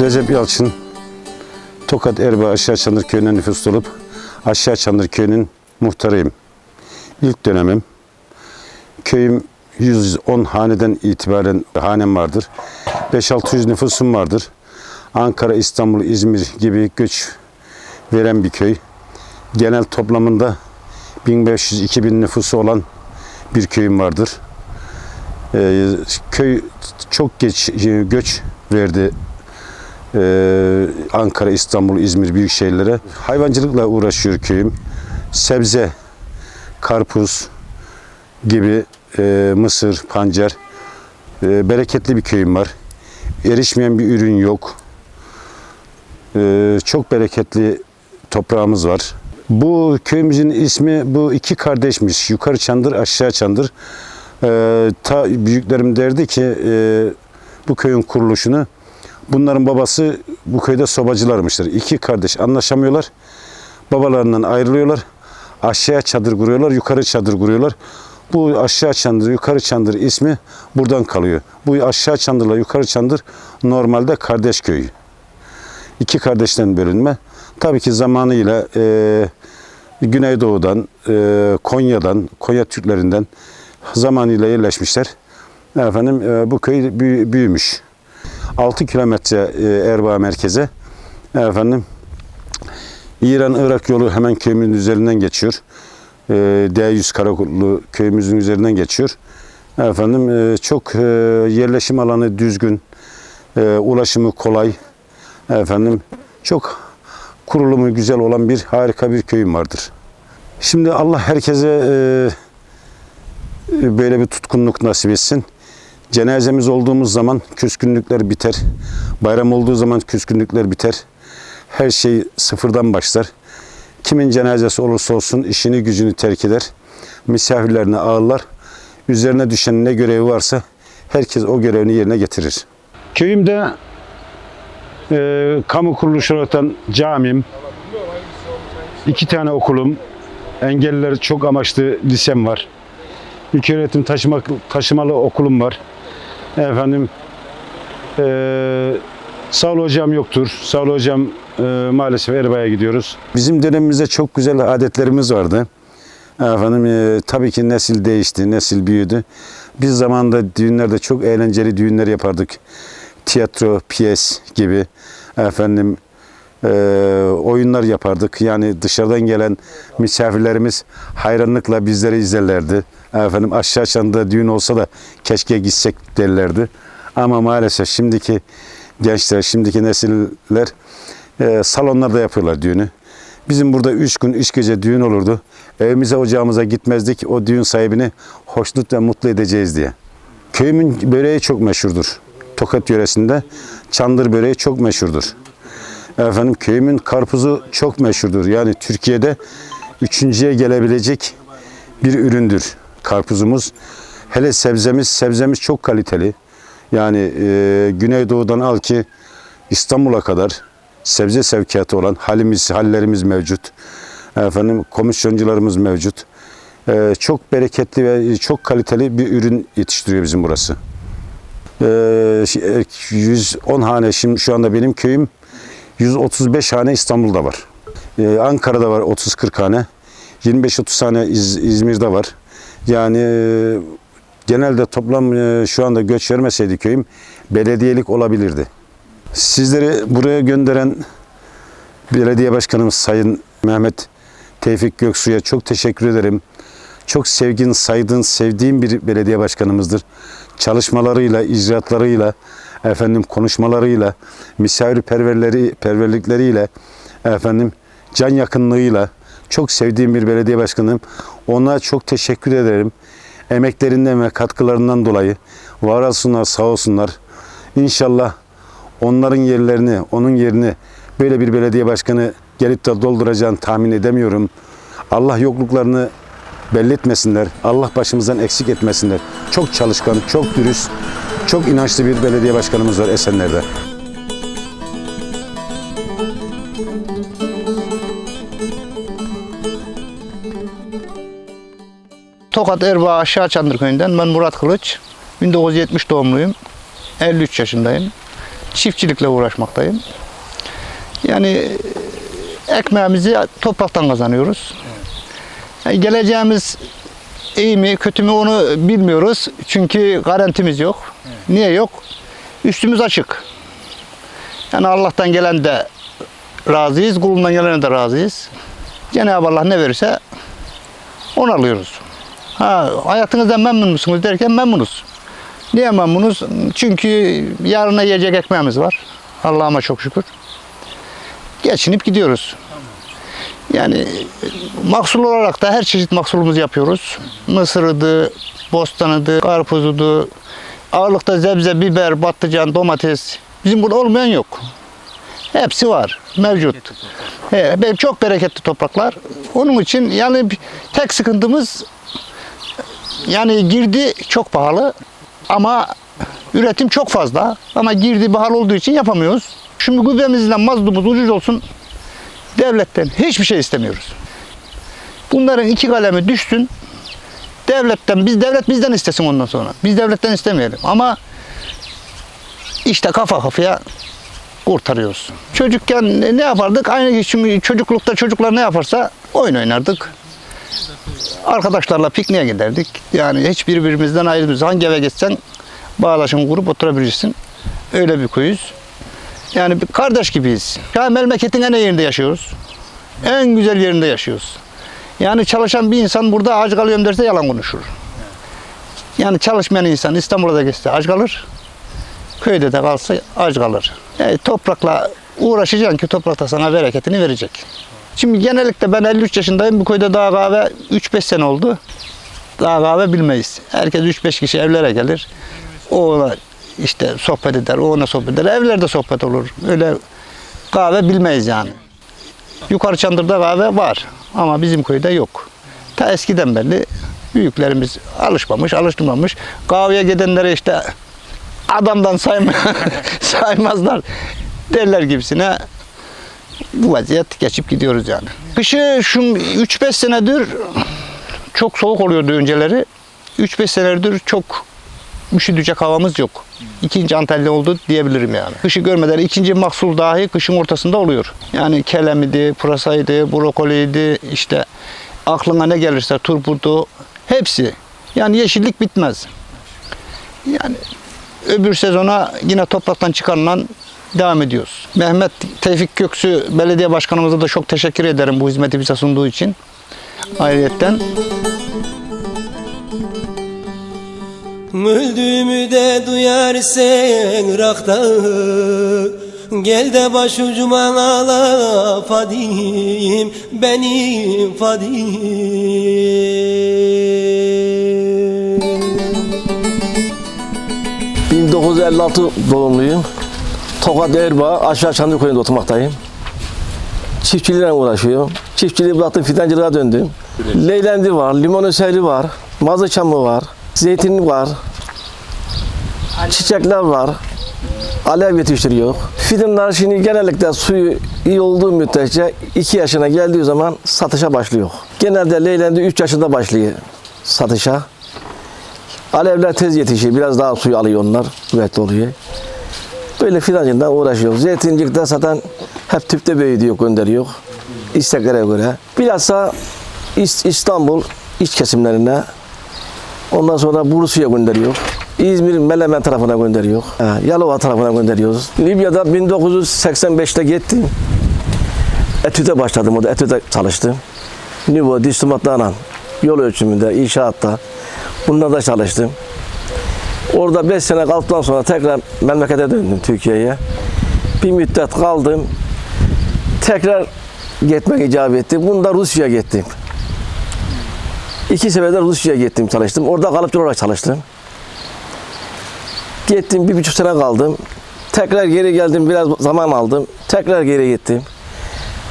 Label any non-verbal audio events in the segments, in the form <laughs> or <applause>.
Recep Yalçın, Tokat Erbaa Aşağı Çandır Köyü'ne nüfus olup Aşağı Çandır Köyü'nün muhtarıyım. İlk dönemim. Köyüm 110 haneden itibaren hanem vardır. 5-600 nüfusum vardır. Ankara, İstanbul, İzmir gibi göç veren bir köy. Genel toplamında 1500-2000 nüfusu olan bir köyüm vardır. Ee, köy çok geç göç verdi ee, Ankara, İstanbul, İzmir büyük şehirlere. Hayvancılıkla uğraşıyor köyüm. Sebze, karpuz gibi e, mısır, pancar e, bereketli bir köyüm var. Erişmeyen bir ürün yok. E, çok bereketli toprağımız var. Bu köyümüzün ismi bu iki kardeşmiş. Yukarı Çandır, aşağı Çandır. E, ta büyüklerim derdi ki e, bu köyün kuruluşunu bunların babası bu köyde sobacılarmıştır. İki kardeş anlaşamıyorlar. Babalarından ayrılıyorlar. Aşağıya çadır kuruyorlar, yukarı çadır kuruyorlar. Bu aşağı çandır, yukarı çandır ismi buradan kalıyor. Bu aşağı çandırla yukarı çandır normalde kardeş köyü. İki kardeşten bölünme. Tabii ki zamanıyla e, Güneydoğu'dan, e, Konya'dan, Konya Türklerinden zamanıyla yerleşmişler. Efendim e, bu köy büyü- büyümüş. 6 kilometre e, Erbaa merkeze. Efendim İran-Irak yolu hemen köyümüzün üzerinden geçiyor. E, D100 Karakullu köyümüzün üzerinden geçiyor. Efendim e, çok yerleşim alanı düzgün, ulaşımı kolay. Efendim çok kurulumu güzel olan bir harika bir köyüm vardır. Şimdi Allah herkese böyle bir tutkunluk nasip etsin. Cenazemiz olduğumuz zaman küskünlükler biter. Bayram olduğu zaman küskünlükler biter. Her şey sıfırdan başlar. Kimin cenazesi olursa olsun işini gücünü terk eder. Misafirlerini ağırlar. Üzerine düşen ne görevi varsa herkes o görevini yerine getirir. Köyümde e, kamu kuruluşu olaraktan camim, iki tane okulum, engelliler çok amaçlı lisem var. İlköğretim taşıma, taşımalı okulum var. Efendim eee sağlı hocam yoktur. Sağlı hocam eee, maalesef Erbay'a gidiyoruz. Bizim dönemimizde çok güzel adetlerimiz vardı. Efendim eee, tabii ki nesil değişti, nesil büyüdü. Biz zamanında düğünlerde çok eğlenceli düğünler yapardık. Tiyatro, piyes gibi efendim eee, oyunlar yapardık. Yani dışarıdan gelen misafirlerimiz hayranlıkla bizleri izlerlerdi. Efendim aşağı çanda düğün olsa da keşke gitsek derlerdi. Ama maalesef şimdiki gençler, şimdiki nesiller eee, salonlarda yapıyorlar düğünü. Bizim burada üç gün, üç gece düğün olurdu. Evimize, ocağımıza gitmezdik. O düğün sahibini hoşnut ve mutlu edeceğiz diye. Köyümün böreği çok meşhurdur. Tokat yöresinde çandır böreği çok meşhurdur. Efendim köyümün karpuzu çok meşhurdur. Yani Türkiye'de üçüncüye gelebilecek bir üründür karpuzumuz. Hele sebzemiz, sebzemiz çok kaliteli. Yani e, Güneydoğu'dan al ki İstanbul'a kadar sebze sevkiyatı olan halimiz, hallerimiz mevcut. Efendim komisyoncularımız mevcut. E, çok bereketli ve çok kaliteli bir ürün yetiştiriyor bizim burası. E, 110 hane şimdi şu anda benim köyüm 135 hane İstanbul'da var. Ee, Ankara'da var 30-40 hane. 25-30 hane İz- İzmir'de var. Yani e, genelde toplam e, şu anda göç vermeseydi köyüm belediyelik olabilirdi. Sizleri buraya gönderen belediye başkanımız Sayın Mehmet Tevfik Göksu'ya çok teşekkür ederim. Çok sevgin, saydığın, sevdiğim bir belediye başkanımızdır. Çalışmalarıyla, icraatlarıyla, efendim konuşmalarıyla, misafirperverleri, perverlikleriyle, efendim can yakınlığıyla çok sevdiğim bir belediye başkanım. Ona çok teşekkür ederim. Emeklerinden ve katkılarından dolayı var olsunlar, sağ olsunlar. İnşallah onların yerlerini, onun yerini böyle bir belediye başkanı gelip de dolduracağını tahmin edemiyorum. Allah yokluklarını belli etmesinler. Allah başımızdan eksik etmesinler. Çok çalışkan, çok dürüst, çok inançlı bir belediye başkanımız var Esenler'de. Tokat Erbaa Aşağı Çandır Köyü'nden ben Murat Kılıç. 1970 doğumluyum. 53 yaşındayım. Çiftçilikle uğraşmaktayım. Yani e, ekmeğimizi topraktan kazanıyoruz. Yani geleceğimiz iyi mi kötü mü onu bilmiyoruz. Çünkü garantimiz yok. Niye yok? Üstümüz açık. Yani Allah'tan gelen de razıyız, kulundan gelene de razıyız. Cenab-ı Allah ne verirse onu alıyoruz. Ha, hayatınızdan memnun musunuz derken memnunuz. Niye memnunuz? Çünkü yarına yiyecek ekmeğimiz var. Allah'ıma çok şükür. Geçinip gidiyoruz. Yani mahsul olarak da her çeşit mahsulümüzü yapıyoruz. Mısırıdı, bostanıdı, karpuzudu, ağırlıkta zebze, biber, patlıcan, domates. Bizim burada olmayan yok. Hepsi var, mevcut. He, be- çok bereketli topraklar. Onun için yani tek sıkıntımız yani girdi çok pahalı ama üretim çok fazla. Ama girdi pahalı olduğu için yapamıyoruz. Şimdi gübremizden mazlumuz ucuz olsun. Devletten hiçbir şey istemiyoruz. Bunların iki kalemi düşsün. Devletten, biz devlet bizden istesin ondan sonra. Biz devletten istemeyelim. Ama işte kafa kafaya kurtarıyoruz. Çocukken ne yapardık? Aynı şimdi çocuklukta çocuklar ne yaparsa oyun oynardık. Arkadaşlarla pikniğe giderdik. Yani hiç birbirimizden ayrılmıyoruz. Hangi eve gitsen bağdaşını kurup oturabilirsin. Öyle bir köyüz. Yani bir kardeş gibiyiz. Ya memleketin en yerinde yaşıyoruz. En güzel yerinde yaşıyoruz. Yani çalışan bir insan burada aç kalıyorum derse yalan konuşur. Yani çalışmayan insan İstanbul'a da geçse aç kalır. Köyde de kalsa aç kalır. Yani toprakla uğraşacaksın ki toprak da sana bereketini verecek. Şimdi genellikle ben 53 yaşındayım. Bu köyde daha kahve 3-5 sene oldu. Daha kahve bilmeyiz. Herkes 3-5 kişi evlere gelir. O ona işte sohbet eder, o ona sohbet eder. Evlerde sohbet olur. Öyle kahve bilmeyiz yani. Yukarı Çandır'da kahve var ama bizim köyde yok. Ta eskiden beri büyüklerimiz alışmamış, alıştırmamış. Kahveye gidenlere işte adamdan sayma, <laughs> saymazlar derler gibisine bu vaziyet geçip gidiyoruz yani. Kışı şu 3-5 senedir çok soğuk oluyordu önceleri. 3-5 senedir çok üşüdecek havamız yok. İkinci Antalya oldu diyebilirim yani. Kışı görmeden ikinci mahsul dahi kışın ortasında oluyor. Yani kelemidi, pırasaydı, brokoliydi, işte aklına ne gelirse turpudu hepsi. Yani yeşillik bitmez. Yani öbür sezona yine topraktan çıkarılan devam ediyoruz. Mehmet Tevfik Göksu belediye başkanımıza da çok teşekkür ederim bu hizmeti bize sunduğu için. Ayrıyetten. Öldüğümü de duyarsan rakta Gel de başucuma ağla Fadim Benim Fadim 1956 doğumluyum. Tokat Erbaa aşağı Çandıköy'ünde oturmaktayım. Çiftçiliğe uğraşıyorum. Çiftçiliği bıraktım fidancılığa döndüm. Leylendi var, limon eseri var, mazı çamı var, zeytin var, çiçekler var, alev yetiştiriyor. Fidanlar şimdi genellikle suyu iyi olduğu müddetçe 2 yaşına geldiği zaman satışa başlıyor. Genelde leylendi 3 yaşında başlıyor satışa. Alevler tez yetişiyor. Biraz daha suyu alıyor onlar. Kuvvetli oluyor. Böyle fidancılıkla uğraşıyor. Zeytincilikte zaten hep tüpte büyütüyor, gönderiyor. İsteklere göre. Bilhassa İs- İstanbul iç kesimlerine ondan sonra Bursa'ya gönderiyor. İzmir, Melemen tarafına gönderiyor. Yalova tarafına gönderiyoruz. Libya'da 1985'te gittim. Etüde başladım orada. Etüde çalıştım. Nivo, dişlimatlarla yol ölçümünde, inşaatta. Bunlarda çalıştım. Orada 5 sene kaldıktan sonra tekrar memlekete döndüm Türkiye'ye. Bir müddet kaldım. Tekrar gitmek icap etti. Bunda Rusya'ya gittim. İki seferde Rusya'ya gittim çalıştım. Orada kalıpçı olarak çalıştım. Gittim bir buçuk sene kaldım. Tekrar geri geldim biraz zaman aldım. Tekrar geri gittim.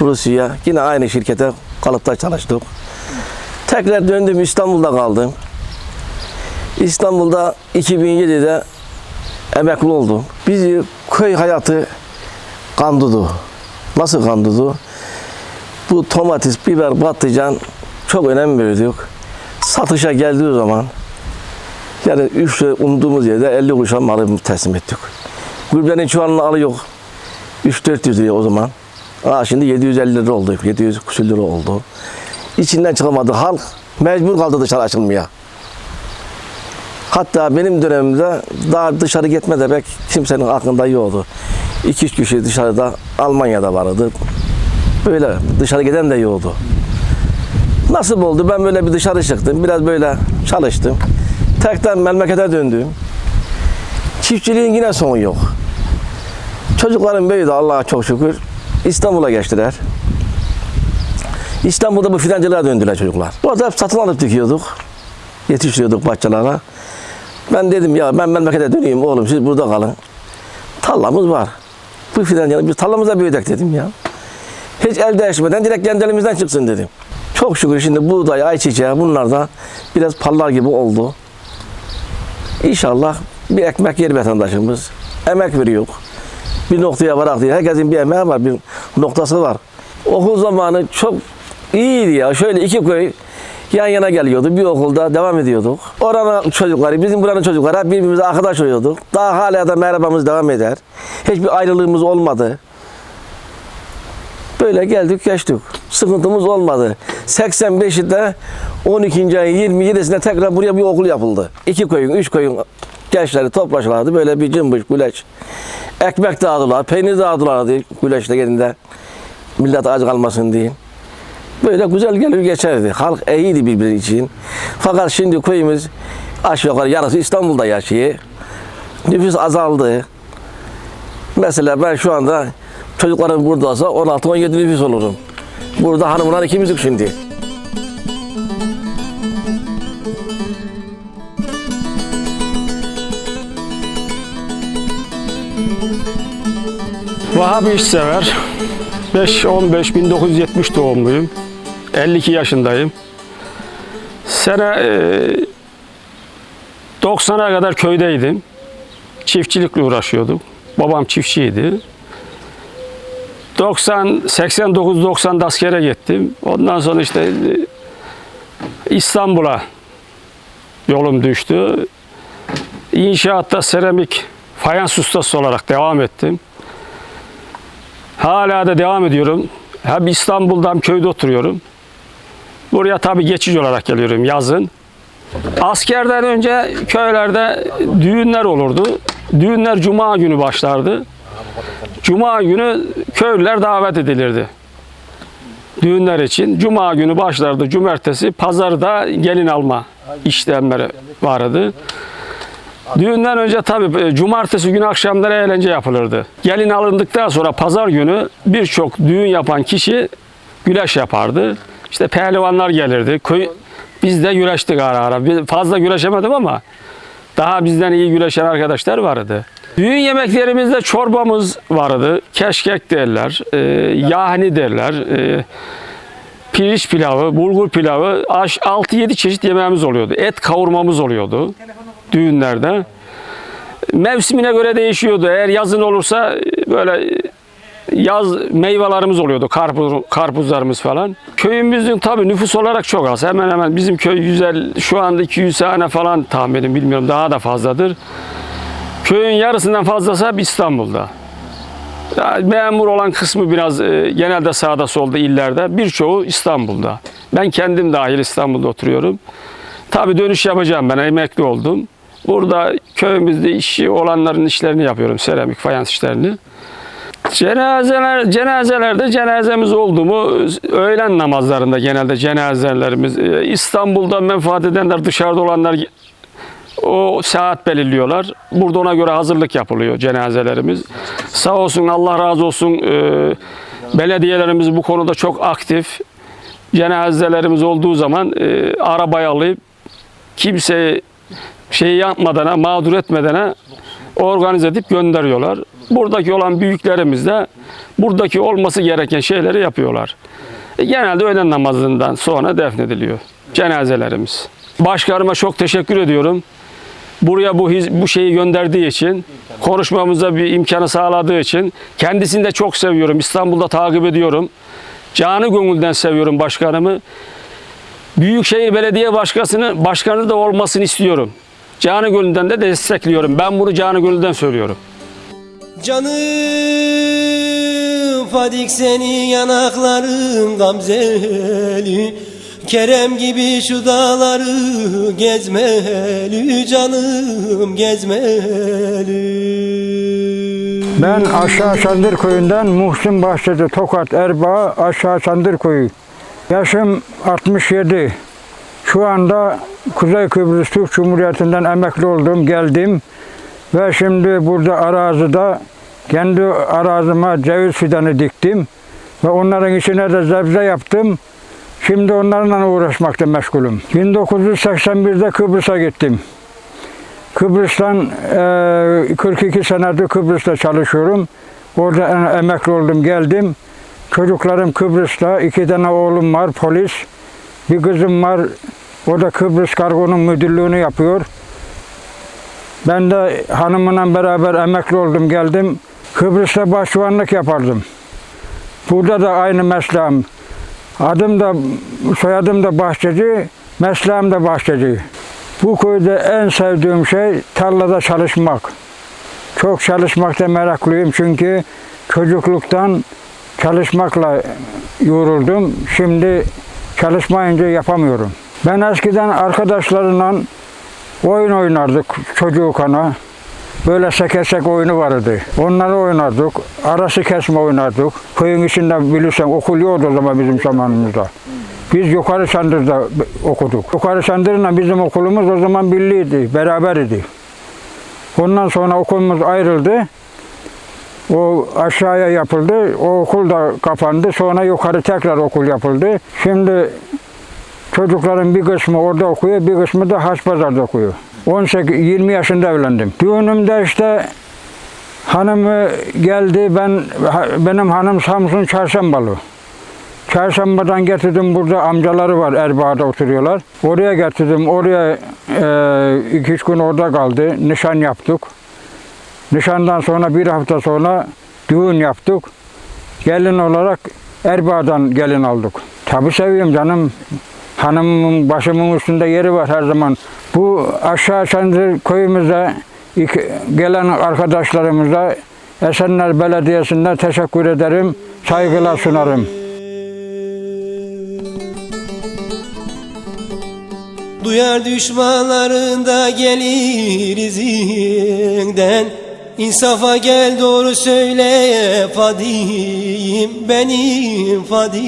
Rusya'ya. Yine aynı şirkete kalıpta çalıştık. Tekrar döndüm İstanbul'da kaldım. İstanbul'da 2007'de emekli oldum. Bizi köy hayatı kandırdı. Nasıl kandırdı? Bu domates, biber, patlıcan çok önem veriyorduk. Satışa geldiği zaman yani 3 umduğumuz yerde 50 kuşa malı teslim ettik. Gübrenin çuvalını alıyor 3-400 liraya o zaman. Aa, şimdi 750 lira oldu. 700 küsür lira oldu. İçinden çıkamadı. Halk mecbur kaldı dışarı açılmaya. Hatta benim dönemimde daha dışarı gitme demek kimsenin aklında yoktu. 2-3 kişi dışarıda Almanya'da vardı. Böyle dışarı giden de yoktu. Nasıl oldu? Ben böyle bir dışarı çıktım. Biraz böyle çalıştım. Tekrar memlekete döndüm. Çiftçiliğin yine sonu yok. Çocuklarım büyüdü Allah'a çok şükür. İstanbul'a geçtiler. İstanbul'da bu fidancılığa döndüler çocuklar. Orada hep satın alıp dikiyorduk. Yetiştiriyorduk bahçelere. Ben dedim ya ben memlekete döneyim oğlum siz burada kalın. Tarlamız var. Bu fidancılık biz tarlamıza büyüdük dedim ya. Hiç el değişmeden direkt kendi elimizden çıksın dedim. Çok şükür şimdi buğday, ayçiçeği bunlar da biraz pallar gibi oldu. İnşallah bir ekmek yer vatandaşımız. Emek veriyor. Bir noktaya varak diye. Herkesin bir emeği var, bir noktası var. Okul zamanı çok iyiydi ya. Şöyle iki köy yan yana geliyordu. Bir okulda devam ediyorduk. Oranın çocukları, bizim buranın çocukları birbirimize arkadaş oluyorduk. Daha hala da merhabamız devam eder. Hiçbir ayrılığımız olmadı. Böyle geldik geçtik. Sıkıntımız olmadı. 85'de 12. ayın 27'sinde tekrar buraya bir okul yapıldı. İki köyün, üç köyün gençleri toplaşırlardı. Böyle bir cımbış, güleç. Ekmek dağıdılar, peynir dağıdılar diye güleçle gelinde. Millet aç kalmasın diye. Böyle güzel gelir geçerdi. Halk iyiydi birbiri için. Fakat şimdi köyümüz aşağı yukarı yarısı İstanbul'da yaşıyor. Nüfus azaldı. Mesela ben şu anda çocuklarım burada olsa 16-17 nüfus olurum. Burada hanımlar ikimizdik şimdi. Vahap İşsever. 5-15-1970 doğumluyum. 52 yaşındayım. Sene e, 90'a kadar köydeydim. Çiftçilikle uğraşıyorduk. Babam çiftçiydi. 90 89-90'da askere gittim. Ondan sonra işte e, İstanbul'a yolum düştü. İnşaatta seramik fayans ustası olarak devam ettim. Hala da devam ediyorum. Hem İstanbul'da hem köyde oturuyorum. Buraya tabii geçici olarak geliyorum yazın. Askerden önce köylerde düğünler olurdu. Düğünler cuma günü başlardı. Cuma günü köylüler davet edilirdi. Düğünler için. Cuma günü başlardı. Cumartesi, pazarda gelin alma işlemleri vardı. Düğünden önce tabii e, cumartesi günü akşamları eğlence yapılırdı. Gelin alındıktan sonra pazar günü birçok düğün yapan kişi güreş yapardı. İşte pehlivanlar gelirdi. Köy, biz de güreştik ara ara. Fazla güreşemedim ama daha bizden iyi güreşen arkadaşlar vardı. Düğün yemeklerimizde çorbamız vardı. Keşkek derler, e, yahni derler, e, pirinç pilavı, bulgur pilavı, aş- 6-7 çeşit yemeğimiz oluyordu. Et kavurmamız oluyordu düğünlerde. Mevsimine göre değişiyordu. Eğer yazın olursa e, böyle yaz meyvelerimiz oluyordu. Karpuz, karpuzlarımız falan. Köyümüzün tabii nüfus olarak çok az. Hemen hemen bizim köy 150, şu anda 200 tane falan tahminim bilmiyorum daha da fazladır. Köyün yarısından fazlası hep İstanbul'da. Memur olan kısmı biraz e, genelde sağda solda illerde. Birçoğu İstanbul'da. Ben kendim dahil İstanbul'da oturuyorum. Tabii dönüş yapacağım ben emekli oldum. Burada köyümüzde işi olanların işlerini yapıyorum. Seramik, fayans işlerini. Cenazeler, cenazelerde cenazemiz oldu mu öğlen namazlarında genelde cenazelerimiz e, İstanbul'da menfaat edenler dışarıda olanlar o saat belirliyorlar. Burada ona göre hazırlık yapılıyor cenazelerimiz. Sağ olsun Allah razı olsun e, belediyelerimiz bu konuda çok aktif. Cenazelerimiz olduğu zaman e, arabaya alıp kimse şey yapmadana, mağdur etmedene organize edip gönderiyorlar. Buradaki olan büyüklerimiz de buradaki olması gereken şeyleri yapıyorlar. E, genelde öğlen namazından sonra defnediliyor cenazelerimiz. Başkanıma çok teşekkür ediyorum. Buraya bu bu şeyi gönderdiği için, konuşmamıza bir imkanı sağladığı için kendisini de çok seviyorum. İstanbul'da takip ediyorum. Canı gönülden seviyorum başkanımı. Büyükşehir Belediye Başkanı, başkanı da olmasını istiyorum. Canı gönülden de destekliyorum. Ben bunu canı gönülden söylüyorum. Canım Fadik senin yanakların gamzeli Kerem gibi şu dağları gezmeli Canım gezmeli Ben Aşağı Sandır Köyü'nden Muhsin Bahçeci, Tokat, Erbaa, Aşağı Sandır Köyü. Yaşım 67. Şu anda Kuzey Kıbrıs Türk Cumhuriyeti'nden emekli oldum, geldim. Ve şimdi burada arazide kendi arazime ceviz fidanı diktim. Ve onların içine de zebze yaptım. Şimdi onlarla uğraşmakta meşgulüm. 1981'de Kıbrıs'a gittim. Kıbrıs'tan e, 42 senedir Kıbrıs'ta çalışıyorum. Orada e- emekli oldum, geldim. Çocuklarım Kıbrıs'ta, iki tane oğlum var, polis. Bir kızım var, o da Kıbrıs Kargo'nun müdürlüğünü yapıyor. Ben de hanımla beraber emekli oldum, geldim. Kıbrıs'ta başçıvanlık yapardım. Burada da aynı mesleğim. Adım da, soyadım da bahçeci, mesleğim de bahçeci. Bu köyde en sevdiğim şey tarlada çalışmak. Çok çalışmakta meraklıyım çünkü çocukluktan çalışmakla yoruldum. Şimdi çalışmayınca yapamıyorum. Ben eskiden arkadaşlarımla oyun oynardık çocuğu kana. Böyle sekesek oyunu vardı. Onları oynardık. Arası kesme oynardık. Köyün içinde bilirsen okul yoktu o zaman bizim zamanımızda. Biz Yukarı Sandır'da okuduk. Yukarı Sandır'la bizim okulumuz o zaman birliydi, beraber idi. Ondan sonra okulumuz ayrıldı. O aşağıya yapıldı. O okul da kapandı. Sonra yukarı tekrar okul yapıldı. Şimdi çocukların bir kısmı orada okuyor, bir kısmı da Haspazar'da okuyor. 18 20 yaşında evlendim. Düğünümde işte hanımı geldi. Ben benim hanım Samsun Çarşambalı. Çarşambadan getirdim burada amcaları var Erbaa'da oturuyorlar. Oraya getirdim. Oraya e, iki üç gün orada kaldı. Nişan yaptık. Nişandan sonra bir hafta sonra düğün yaptık. Gelin olarak Erbaa'dan gelin aldık. Tabii seviyorum canım. Hanımımın başımın üstünde yeri var her zaman. Bu aşağı Sandır köyümüze gelen arkadaşlarımıza Esenler Belediyesi'nde teşekkür ederim. Saygılar sunarım. Duyar düşmanlarında gelir izinden İnsafa gel doğru söyle Fadim benim Fadim